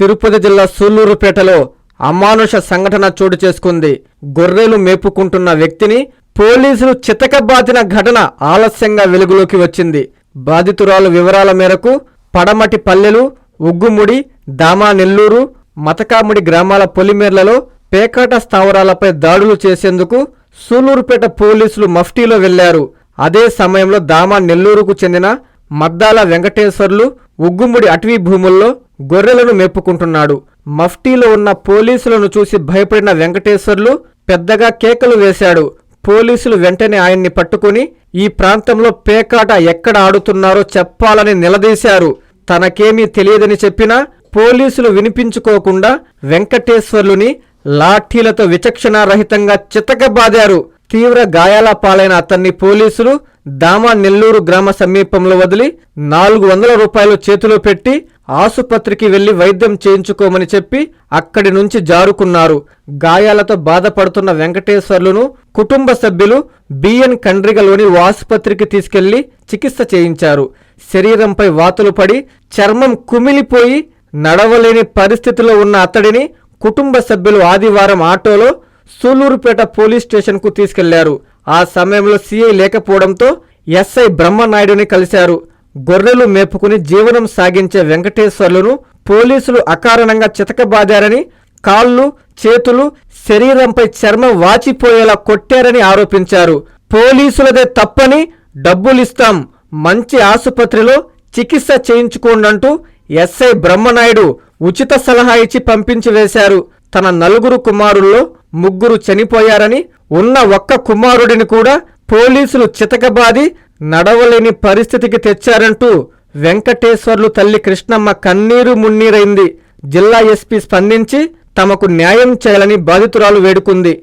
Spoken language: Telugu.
తిరుపతి జిల్లా సూళ్ళూరుపేటలో అమానుష సంఘటన చోటు చేసుకుంది. గొర్రెలు మేపుకుంటున్న వ్యక్తిని పోలీసులు చితకబాదిన ఘటన ఆలస్యంగా వెలుగులోకి వచ్చింది. బాధితురాలు వివరాల మేరకు పడమటి పల్లెలు ఉగ్గుముడి దామా నెల్లూరు మతకాముడి గ్రామాల పొలిమేర్లలో పేకాట స్థావరాలపై దాడులు చేసేందుకు సూలూరుపేట పోలీసులు మఫ్టీలో వెళ్ళారు. అదే సమయంలో దామా నెల్లూరుకు చెందిన మద్దాల వెంకటేశ్వర్లు ఉగ్గుముడి అటవీ భూముల్లో గొర్రెలను మేపుకుంటున్నాడు. మఫ్టీలో ఉన్న పోలీసులను చూసి భయపడిన వెంకటేశ్వర్లు పెద్దగా కేకలు వేశాడు. పోలీసులు వెంటనే ఆయన్ని పట్టుకుని ఈ ప్రాంతంలో పేకాట ఎక్కడ ఆడుతున్నారో చెప్పాలని నిలదీశారు. తనకేమీ తెలియదని చెప్పినా పోలీసులు వినిపించుకోకుండా వెంకటేశ్వర్లుని లాఠీలతో విచక్షణారహితంగా చితకబాదారు. తీవ్ర గాయాల పాలైన అతన్ని పోలీసులు దామా నెల్లూరు గ్రామ సమీపంలో వదిలి నాలుగు వందల రూపాయలు చేతిలో పెట్టి ఆసుపత్రికి వెళ్ళి వైద్యం చేయించుకోమని చెప్పి అక్కడి నుంచి జారుకున్నారు. గాయాలతో బాధపడుతున్న వెంకటేశ్వర్లును కుటుంబ సభ్యులు బిఎన్ కండ్రిగలోని ఆసుపత్రికి తీసుకెళ్ళి చికిత్స చేయించారు. శరీరంపై వాతులు పడి చర్మం కుమిలిపోయి నడవలేని పరిస్థితిలో ఉన్న అతడిని కుటుంబ సభ్యులు ఆదివారం ఆటోలో సూలూరుపేట పోలీస్ స్టేషన్కు తీసుకెళ్ళారు. ఆ సమయంలో సీఐ లేకపోవడంతో ఎస్ఐ బ్రహ్మనాయుడుని కలిశారు. గొర్రెలు మేపుకుని జీవనం సాగించే వెంకటేశ్వర్లను పోలీసులు అకారణంగా చితకబాదారని కాళ్ళు చేతులు శరీరంపై చర్మం వాచిపోయేలా కొట్టారని ఆరోపించారు. పోలీసులదే తప్పని డబ్బులిస్తాం మంచి ఆసుపత్రిలో చికిత్స చేయించుకోండంటూ ఎస్ఐ బ్రహ్మనాయుడు ఉచిత సలహా ఇచ్చి పంపించి వేశారు. తన నలుగురు కుమారుల్లో ముగ్గురు చనిపోయారని ఉన్న ఒక్క కుమారుడిని కూడా పోలీసులు చితకబాది నడవలేని పరిస్థితికి తెచ్చారంటూ వెంకటేశ్వర్లు తల్లి కృష్ణమ్మ కన్నీరు మున్నీరైంది. జిల్లా ఎస్పీ స్పందించి తమకు న్యాయం చేయాలని బాధితురాలు వేడుకుంది.